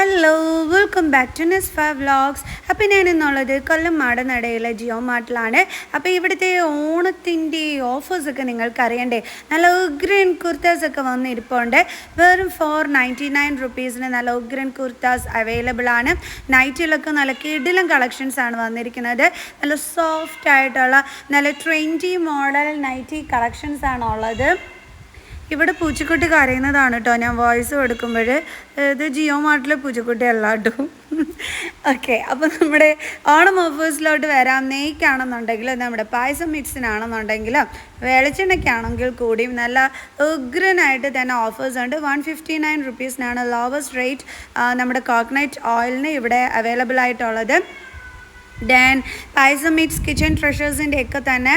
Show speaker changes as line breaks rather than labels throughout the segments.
Welcome back to നെസ്ഫ vlogs അപ്പോൾ ഞാൻ എന്നുള്ളത് കൊല്ലം മാടനടയിലെ ജിയോ മാർട്ടിലാണ് അപ്പോൾ ഇവിടുത്തെ ഓണത്തിന്റെ ഓഫേഴ്സൊക്കെ നിങ്ങൾക്ക് അറിയണ്ടേ നല്ല ഉഗ്രൻ കുർത്താസ് ഒക്കെ വന്നിരിപ്പുണ്ട്. വെറും ഫോർ നയന്റി നയൻ റുപ്പീസിന് നല്ല ഉഗ്രൻ കുർത്താസ് അവൈലബിൾ ആണ്. നൈറ്റിലൊക്കെ നല്ല കിടിലം കളക്ഷൻസ് ആണ് വന്നിരിക്കുന്നത്. നല്ല സോഫ്റ്റ് ആയിട്ടുള്ള നല്ല ട്രെൻഡി മോഡൽ നൈറ്റി കളക്ഷൻസ് ആണ് ഉള്ളത് ഇവിടെ പൂച്ചക്കുട്ടി കരയുന്നതാണ് കേട്ടോ. ഞാൻ വോയിസ് കൊടുക്കുമ്പോൾ ഇത് ജിയോ മാർട്ടിലെ പൂച്ചക്കുട്ടി അല്ല കേട്ടോ. ഓക്കെ അപ്പോൾ നമ്മുടെ ഓണം ഓഫേഴ്സിലോട്ട് വരാം. നെയ്ക്കാണെന്നുണ്ടെങ്കിൽ നമ്മുടെ പായസം മിക്സിനാണെന്നുണ്ടെങ്കിലും വെളിച്ചെണ്ണയ്ക്കാണെങ്കിൽ കൂടിയും നല്ല ഉഗ്രനായിട്ട് തന്നെ ഓഫേഴ്സ് ഉണ്ട്. വൺ ഫിഫ്റ്റി നയൻ റുപ്പീസിനാണ് ലോവസ്റ്റ് റേറ്റ് നമ്മുടെ കോക്കനട്ട് ഓയിലിന് ഇവിടെ അവൈലബിൾ ആയിട്ടുള്ളത്. ദെൻ പായസം മീറ്റ്സ് കിച്ചൺ ട്രഷേഴ്സിന്റെ ഒക്കെ തന്നെ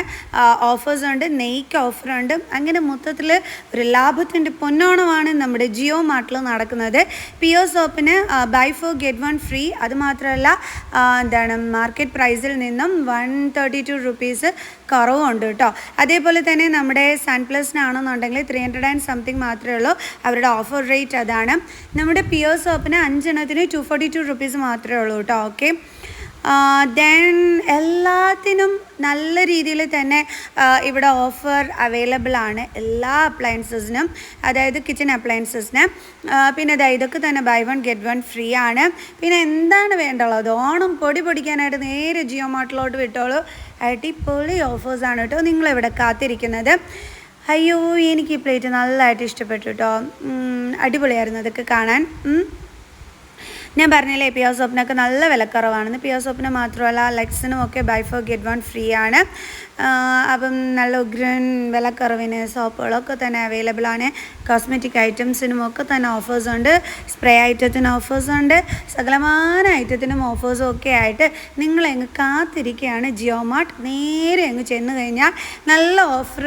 ഓഫേഴ്സ് ഉണ്ട് നെയ്ക്ക് ഓഫറുണ്ട് അങ്ങനെ മൊത്തത്തിൽ ഒരു ലാഭത്തിന്റെ പൊന്നോണമാണ് നമ്മുടെ ജിയോ മാർട്ടിൽ നടക്കുന്നത്. P O സോപ്പിന് buy four get one free അതുമാത്രമല്ല എന്താണ് മാർക്കറ്റ് പ്രൈസിൽ നിന്നും വൺ തേർട്ടി ടു റുപ്പീസ് കുറവുണ്ട് കേട്ടോ. അതേപോലെ തന്നെ നമ്മുടെ സൺ പ്ലസിനാണെന്നുണ്ടെങ്കിൽ ത്രീ ഹൺഡ്രഡ് ആൻഡ് സംതിങ് മാത്രമേ ഉള്ളൂ. അവരുടെ ഓഫർ റേറ്റ് അതാണ്. നമ്മുടെ പി ഒ സോപ്പിന് അഞ്ചെണ്ണത്തിന് ടു ഫോർട്ടി ടു റുപ്പീസ് മാത്രമേ ഉള്ളൂ കേട്ടോ. ഓക്കെ ദെൻ എല്ലാത്തിനും നല്ല രീതിയിൽ തന്നെ ഇവിടെ ഓഫർ അവൈലബിൾ ആണ് എല്ലാ അപ്ലയൻസസിനും അതായത് കിച്ചൺ അപ്ലയൻസസിന് പിന്നെ അതായത് ഇതൊക്കെ തന്നെ buy one get one free ആണ്. പിന്നെ എന്താണ് വേണ്ടുള്ളത്? ഓണം പൊടി പൊടിക്കാനായിട്ട് നേരെ ജിയോ മാർട്ടിലോട്ട് വിട്ടോളൂ. അടിപൊളി ഓഫേഴ്സാണ് കേട്ടോ. നിങ്ങളിവിടെ കാത്തിരിക്കുന്നത്. അയ്യോ എനിക്ക് ഈ പ്ലേറ്റ് നല്ലതായിട്ട് ഇഷ്ടപ്പെട്ടു കേട്ടോ. അടിപൊളിയായിരുന്നു അതൊക്കെ കാണാൻ. ഞാൻ പറഞ്ഞില്ലേ പിയോ സോപ്പിനൊക്കെ നല്ല വിലക്കുറവാണെന്ന്. പിയോ സോപ്പിന് മാത്രമല്ല ലെക്സിനും ഒക്കെ buy four get one free ആണ്. അപ്പം നല്ല ഉഗ്രൻ വിലക്കുറവിന് സോപ്പുകളൊക്കെ തന്നെ അവൈലബിൾ ആണ്. കോസ്മെറ്റിക് ഐറ്റംസിനും ഒക്കെ തന്നെ ഓഫേഴ്സ് ഉണ്ട്. സ്പ്രേ ഐറ്റത്തിന് ഓഫേഴ്സ് ഉണ്ട്. സകലമാന ഐറ്റത്തിനും ഓഫേഴ്സും ഒക്കെ ആയിട്ട് നിങ്ങൾ അങ്ങ് കാത്തിരിക്കുകയാണ്. ജിയോമാർട്ട് നേരെ അങ്ങ് ചെന്ന് കഴിഞ്ഞാൽ നല്ല ഓഫർ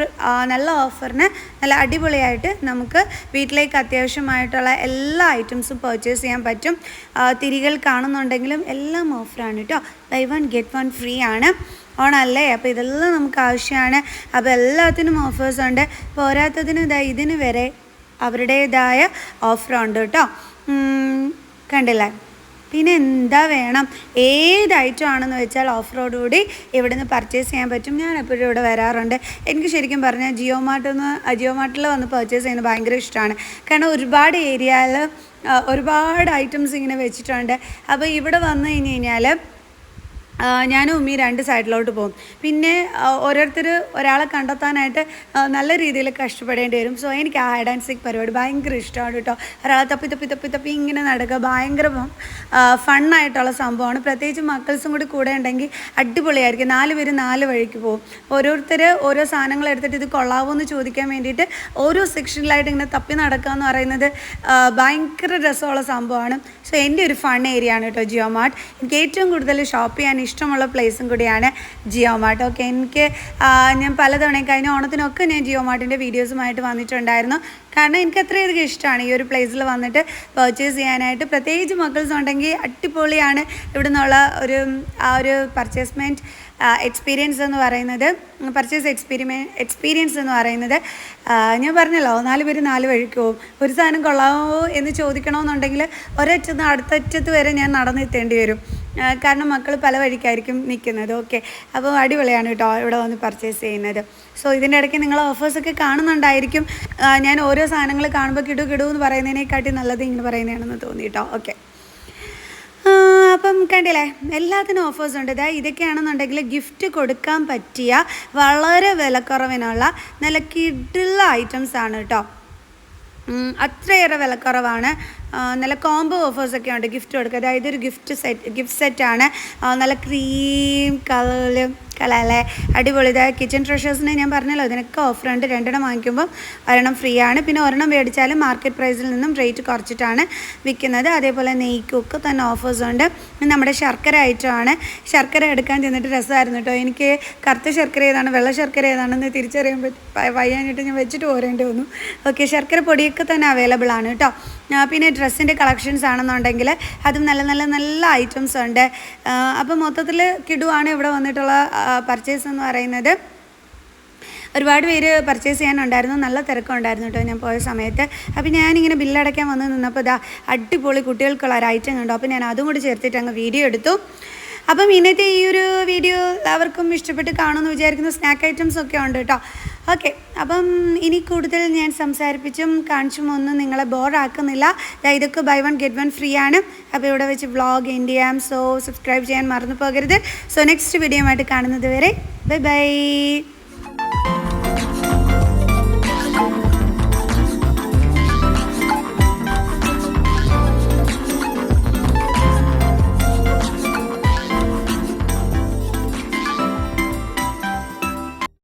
നല്ല ഓഫറിന് നല്ല അടിപൊളിയായിട്ട് നമുക്ക് വീട്ടിലേക്ക് അത്യാവശ്യമായിട്ടുള്ള എല്ലാ ഐറ്റംസും പർച്ചേസ് ചെയ്യാൻ പറ്റും. തിരികൾ കാണുന്നുണ്ടെങ്കിലും എല്ലാം ഓഫറാണ് കേട്ടോ. Buy one get one free ആണ്. ഓണല്ലേ? അപ്പോൾ ഇതെല്ലാം നമുക്ക് ആവശ്യമാണ്. അപ്പോൾ എല്ലാത്തിനും ഓഫേഴ്സ് ഉണ്ട്. പോരാത്തതിന് ഇതാ ഇതിന് വരെ അവരുടേതായ ഓഫറുണ്ട് കേട്ടോ. കണ്ടില്ലേ? പിന്നെ എന്താ വേണം? ഏത് ഐറ്റം ആണെന്ന് വെച്ചാൽ ഓഫ് റോഡ് കൂടി ഇവിടുന്ന് പർച്ചേസ് ചെയ്യാൻ പറ്റും. ഞാൻ എപ്പോഴും ഇവിടെ വരാറുണ്ട്. എനിക്ക് ശരിക്കും പറഞ്ഞാൽ ജിയോ മാർട്ടിൽ നിന്ന് ജിയോ മാർട്ടിൽ വന്ന് പർച്ചേസ് ചെയ്യുന്നത് ഭയങ്കര ഇഷ്ടമാണ്. കാരണം ഒരുപാട് ഏരിയയിൽ ഒരുപാട് ഐറ്റംസ് ഇങ്ങനെ വെച്ചിട്ടുണ്ട്. അപ്പോൾ ഇവിടെ വന്നു കഴിഞ്ഞ് കഴിഞ്ഞാൽ ഞാനും ഉമ്മി രണ്ട് സൈഡിലോട്ട് പോകും. പിന്നെ ഓരോരുത്തർ ഒരാളെ കണ്ടെത്താനായിട്ട് നല്ല രീതിയിൽ കഷ്ടപ്പെടേണ്ടി വരും. സോ എനിക്ക് ആ ഹൈഡ് ആൻഡ് പരിപാടി ഭയങ്കര ഇഷ്ടമാണ് കേട്ടോ. ഒരാളെ തപ്പി തപ്പി തപ്പി തപ്പി ഇങ്ങനെ നടക്കുക ഭയങ്കര ഫണ്ണായിട്ടുള്ള സംഭവമാണ്. പ്രത്യേകിച്ച് മക്കൾസും കൂടി കൂടെ ഉണ്ടെങ്കിൽ അടിപൊളിയായിരിക്കും. നാല് പേര് നാല് വഴിക്ക് പോകും. ഓരോരുത്തർ ഓരോ സാധനങ്ങൾ എടുത്തിട്ട് ഇത് കൊള്ളാവോ എന്ന് ചോദിക്കാൻ വേണ്ടിയിട്ട് ഓരോ സെക്ഷനിലായിട്ട് ഇങ്ങനെ തപ്പി നടക്കുക എന്ന് പറയുന്നത് ഭയങ്കര രസമുള്ള സംഭവമാണ്. സോ എന്റെ ഒരു ഫൺ ഏരിയ ആണ് കേട്ടോ ജിയോ മാർട്ട് എനിക്ക് ഏറ്റവും കൂടുതൽ ഷോപ്പ് ചെയ്യാൻ ഇഷ്ടമുള്ള പ്ലേസും കൂടിയാണ് ജിയോ മാർട്ട് ഓക്കെ എനിക്ക് ഞാൻ പലതവണ കഴിഞ്ഞ ഓണത്തിനൊക്കെ ഞാൻ ജിയോ മാർട്ടിന്റെ വീഡിയോസുമായിട്ട് വന്നിട്ടുണ്ടായിരുന്നു. കാരണം എനിക്ക് അത്രയധികം ഇഷ്ടമാണ് ഈ ഒരു പ്ലേസിൽ വന്നിട്ട് പർച്ചേസ് ചെയ്യാനായിട്ട്. പ്രത്യേകിച്ച് മക്കൾസ് ഉണ്ടെങ്കിൽ അടിപൊളിയാണ് ഇവിടെ നിന്നുള്ള ഒരു ആ ഒരു പർച്ചേസ്മെന്റ് എക്സ്പീരിയൻസ് എന്ന് പറയുന്നത് പർച്ചേസ് എക്സ്പീരിമെ എക്സ്പീരിയൻസ് എന്ന് പറയുന്നത് ഞാൻ പറഞ്ഞല്ലോ നാല് പേര് നാല് വഴിക്ക് ഒരു സാധനം കൊള്ളാമോ എന്ന് ചോദിക്കണമെന്നുണ്ടെങ്കിൽ ഒരറ്റത്ത് അടുത്തറ്റത്ത് വരെ ഞാൻ നടന്നെത്തേണ്ടി വരും. കാരണം മക്കൾ പല വഴിക്കായിരിക്കും നിൽക്കുന്നത് ഓക്കെ അപ്പോൾ അടിപൊളിയാണ് കേട്ടോ ഇവിടെ വന്ന് പർച്ചേസ് ചെയ്യുന്നത്. സോ ഇതിന്റെ ഇടയ്ക്ക് നിങ്ങൾ ഓഫേഴ്സൊക്കെ കാണുന്നുണ്ടായിരിക്കും. ഞാൻ ഓരോ സാധനങ്ങൾ കാണുമ്പോൾ കിടു കിടു എന്ന് പറയുന്നതിനെക്കാട്ടി നല്ലത് ഇങ്ങനെ പറയുന്നതാണെന്ന് തോന്നി കേട്ടോ. ഓക്കെ അപ്പം കണ്ടില്ലേ എല്ലാത്തിനും ഓഫേഴ്സ് ഉണ്ട്. ഇതാ ഇതൊക്കെയാണെന്നുണ്ടെങ്കിൽ ഗിഫ്റ്റ് കൊടുക്കാൻ പറ്റിയ വളരെ വിലക്കുറവിനുള്ള നല്ല കിടുള്ള ഐറ്റംസ് ആണ് കേട്ടോ അത്രയേറെ വിലക്കുറവാണ് നല്ല കോംബോ ഓഫേഴ്സൊക്കെ ഉണ്ട്. ഗിഫ്റ്റ് കൊടുക്കുക. അതായത് ഒരു ഗിഫ്റ്റ് സെറ്റ് ഗിഫ്റ്റ് സെറ്റാണ് നല്ല ക്രീം കളറിൽ കളറല്ലേ അടിപൊളി. ഇതായ കിച്ചൺ ട്രഷേഴ്സിന് ഞാൻ പറഞ്ഞല്ലോ ഇതിനൊക്കെ ഓഫർ ഉണ്ട്. രണ്ടെണ്ണം വാങ്ങിക്കുമ്പോൾ ഒരെണ്ണം ഫ്രീ ആണ്. പിന്നെ ഒരെണ്ണം മേടിച്ചാലും മാർക്കറ്റ് പ്രൈസിൽ നിന്നും റേറ്റ് കുറച്ചിട്ടാണ് വിൽക്കുന്നത്. അതേപോലെ നെയ്ക്കൊക്കെ തന്നെ ഓഫേഴ്സ് ഉണ്ട്. നമ്മുടെ ശർക്കര ഐറ്റമാണ് ശർക്കര എടുക്കാൻ ചെന്നിട്ട് രസമായിരുന്നു കേട്ടോ. എനിക്ക് കറുത്ത ശർക്കര ഏതാണ് വെള്ള ശർക്കര ഏതാണെന്ന് തിരിച്ചറിയാൻ പറ്റി വയ്യാനായിട്ട് ഞാൻ വെച്ചിട്ട് പോരേണ്ടി വന്നു. ഓക്കെ ശർക്കര പൊടിയൊക്കെ തന്നെ അവൈലബിൾ ആണ് കേട്ടോ. പിന്നെ ഡ്രസ്സിന്റെ കളക്ഷൻസ് ആണെന്നുണ്ടെങ്കിൽ അതും നല്ല നല്ല നല്ല ഐറ്റംസ് ഉണ്ട്. അപ്പോൾ മൊത്തത്തിൽ കിടുവാണ് ഇവിടെ വന്നിട്ടുള്ള പർച്ചേസ് എന്ന് പറയുന്നത്. ഒരുപാട് പേര് പർച്ചേസ് ചെയ്യാനുണ്ടായിരുന്നു. നല്ല തിരക്കുണ്ടായിരുന്നു കേട്ടോ ഞാൻ പോയ സമയത്ത്. അപ്പോൾ ഞാനിങ്ങനെ ബില്ലടയ്ക്കാൻ വന്ന് നിന്നപ്പോൾ ഇതാ അടിപൊളി കുട്ടികൾക്കുള്ള ഒരു ഐറ്റം കണ്ടു. അപ്പോൾ ഞാൻ അതും കൂടി ചേർത്തിട്ട് അങ്ങ് വീഡിയോ എടുത്തു. അപ്പം ഇന്നത്തെ ഈ ഒരു വീഡിയോ എല്ലാവർക്കും ഇഷ്ടപ്പെട്ട് കാണുമെന്ന് വിചാരിക്കുന്ന. സ്നാക്ക് ഐറ്റംസ് ഒക്കെ ഉണ്ട് കേട്ടോ. ഓക്കെ അപ്പം ഇനി കൂടുതൽ ഞാൻ സംസാരിപ്പിച്ചും കാണിച്ചും ഒന്നും നിങ്ങളെ ബോറാക്കുന്നില്ല. ഇതൊക്കെ buy one get one free ആണ്. അപ്പോൾ ഇവിടെ വെച്ച് വ്ളോഗ് എൻഡ് ചെയ്യാം സോ സബ്സ്ക്രൈബ് ചെയ്യാൻ മറന്നു പോകരുത്. സോ നെക്സ്റ്റ് വീഡിയോ ആയിട്ട് കാണുന്നത് വരെ ബൈ ബൈ